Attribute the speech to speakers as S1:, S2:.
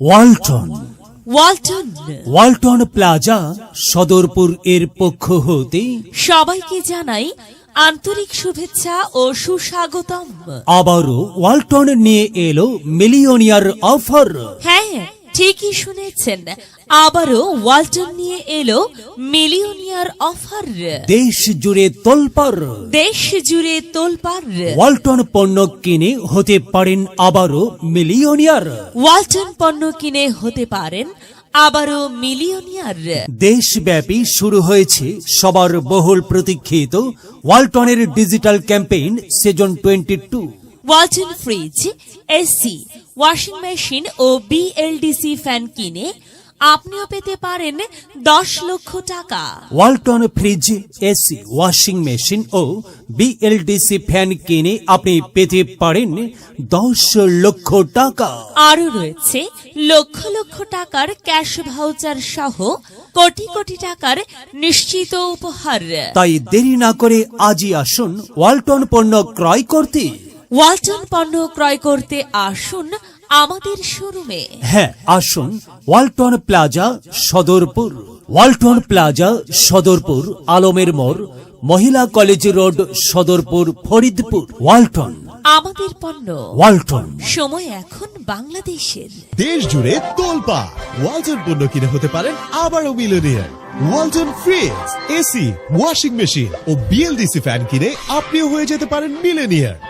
S1: Walton.
S2: Walton.
S1: Walton plaza Sadarpur এর পক্ষ হতে
S2: সবাইকে জানাই আন্তরিক শুভেচ্ছা ও সুস্বাগতম।
S1: আবারও ওয়ালটন নিয়ে এলো মিলিয়নিয়ার অফার।
S2: হ্যাঁ ঠিকই শুনেছেন। আবারও ওয়ালটন নিয়ে এলো মিলিয়নিয়ার অফার।
S1: দেশ জুড়ে তোলপার
S2: দেশ জুড়ে তোলপার
S1: ওয়ালটন পণ্য কিনে হতে পারেন আবারও মিলিয়নিয়ার
S2: ওয়ালটন পণ্য কিনে হতে পারেন আবারও মিলিয়নিয়ার
S1: দেশব্যাপী শুরু হয়েছে সবার বহুল প্রতীক্ষিত ওয়ালটনের digital campaign season twenty two.
S2: Walton fridge AC washing machine ও বিএলডিসি ফ্যান কিনে আপনিও পেতে পারেন দশ লক্ষ টাকা।
S1: Walton fridge AC washing machine ও বিএলডিসি ফ্যান কিনে আপনি পেতে পারেন দশ লক্ষ টাকা।
S2: আরও রয়েছে লক্ষ লক্ষ টাকার ক্যাশ ভাউচার সহ কোটি কোটি টাকার নিশ্চিত উপহার।
S1: তাই দেরি না করে আজই আসুন ওয়ালটন পণ্য ক্রয় করতে।
S2: ওয়ালটন পণ্য ক্রয় করতে আসুন আমাদের শোরুমে।
S1: হ্যাঁ আসুন Walton plaza Sadarpur. Walton plaza Sadarpur আলমের মোড় মহিলা college road Sadarpur Faridpur. Walton.
S2: আমাদের পণ্য।
S1: ওয়ালটন।
S2: সময় এখন বাংলাদেশের।
S3: দেশ জুড়ে তোলপা। ওয়ালটন পণ্য কিনে হতে পারেন আবারও millionaire. Walton fridge AC washing machine ও বিএলডিসি ফ্যান কিনে আপনিও হয়ে যেতে পারেন মিলিয়নিয়ার।